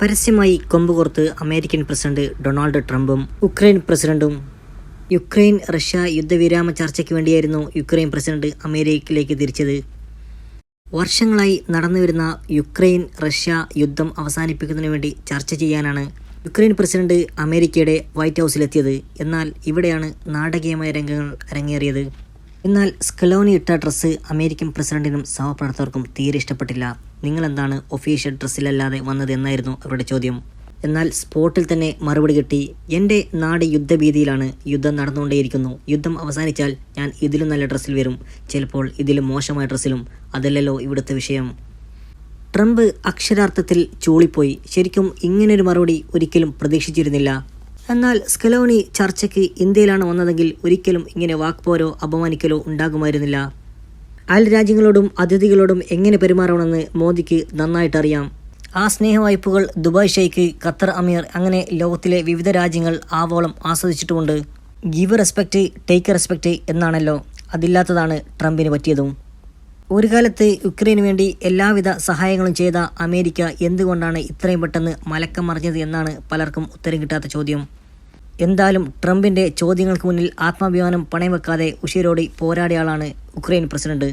പരസ്യമായി കൊമ്പുകോർത്ത് American president Donald ട്രംപും ഉക്രൈൻ പ്രസിഡന്റും യുക്രൈൻ റഷ്യ യുദ്ധവിരാമ ചർച്ചയ്ക്ക് വേണ്ടിയായിരുന്നു യുക്രൈൻ പ്രസിഡന്റ് അമേരിക്കയിലേക്ക് തിരിച്ചത്. വർഷങ്ങളായി നടന്നുവരുന്ന യുക്രൈൻ റഷ്യ യുദ്ധം അവസാനിപ്പിക്കുന്നതിന് വേണ്ടി ചർച്ച ചെയ്യാനാണ് യുക്രൈൻ പ്രസിഡന്റ് അമേരിക്കയുടെ വൈറ്റ് ഹൗസിലെത്തിയത്. എന്നാൽ ഇവിടെയാണ് നാടകീയമായ രംഗങ്ങൾ അരങ്ങേറിയത്. എന്നാൽ സ്കലോണി ഇട്ട ഡ്രസ്സ് അമേരിക്കൻ പ്രസിഡന്റിനും സഹപ്രവർത്തകർക്കും തീരെ ഇഷ്ടപ്പെട്ടില്ല. നിങ്ങളെന്താണ് ഒഫീഷ്യൽ ഡ്രസ്സിലല്ലാതെ വന്നത് എന്നായിരുന്നു അവരുടെ ചോദ്യം. എന്നാൽ സ്പോട്ടിൽ തന്നെ മറുപടി കിട്ടി. എന്റെ നാട് യുദ്ധഭീതിയിലാണ് യുദ്ധം നടന്നുകൊണ്ടേയിരിക്കുന്നു. യുദ്ധം അവസാനിച്ചാൽ ഞാൻ ഇതിലും നല്ല ഡ്രസ്സിൽ വരും. ചിലപ്പോൾ ഇതിലും മോശമായ ഡ്രസ്സിലും. അതല്ലല്ലോ ഇവിടുത്തെ വിഷയം. ട്രംപ് അക്ഷരാർത്ഥത്തിൽ ചൂളിപ്പോയി. ശരിക്കും ഇങ്ങനൊരു മറുപടി ഒരിക്കലും പ്രതീക്ഷിച്ചിരുന്നില്ല. എന്നാൽ സ്കലോണി ചർച്ചയ്ക്ക് ഇന്ത്യയിലാണ് വന്നതെങ്കിൽ ഒരിക്കലും ഇങ്ങനെ വാക്പോരോ അപമാനിക്കലോ ഉണ്ടാകുമായിരുന്നില്ല. അയൽ രാജ്യങ്ങളോടും അതിഥികളോടും എങ്ങനെ പെരുമാറണമെന്ന് മോദിക്ക് നന്നായിട്ടറിയാം. ആ സ്നേഹവായ്പകൾ ദുബായ് ഷെയ്ഖ് ഖത്തർ അമീർ അങ്ങനെ ലോകത്തിലെ വിവിധ രാജ്യങ്ങൾ ആവോളം ആസ്വദിച്ചിട്ടുമുണ്ട് ഗിവ് റെസ്പെക്റ്റ് ടേക്ക് റെസ്പെക്റ്റ് എന്നാണല്ലോ അതില്ലാത്തതാണ് ട്രംപിന് പറ്റിയതും. ഒരു കാലത്ത് യുക്രൈന് വേണ്ടി എല്ലാവിധ സഹായങ്ങളും ചെയ്ത അമേരിക്ക എന്തുകൊണ്ടാണ് ഇത്രയും പെട്ടെന്ന് മലക്കം മറിഞ്ഞത് എന്നാണ് പലർക്കും ഉത്തരം കിട്ടാത്ത ചോദ്യം. എന്തായാലും ട്രംപിന്റെ ചോദ്യങ്ങൾക്ക് മുന്നിൽ ആത്മാഭിമാനം പണയം വെക്കാതെ ഉഷിരോടി പോരാടിയ ആളാണ് ഉക്രൈൻ പ്രസിഡന്റ്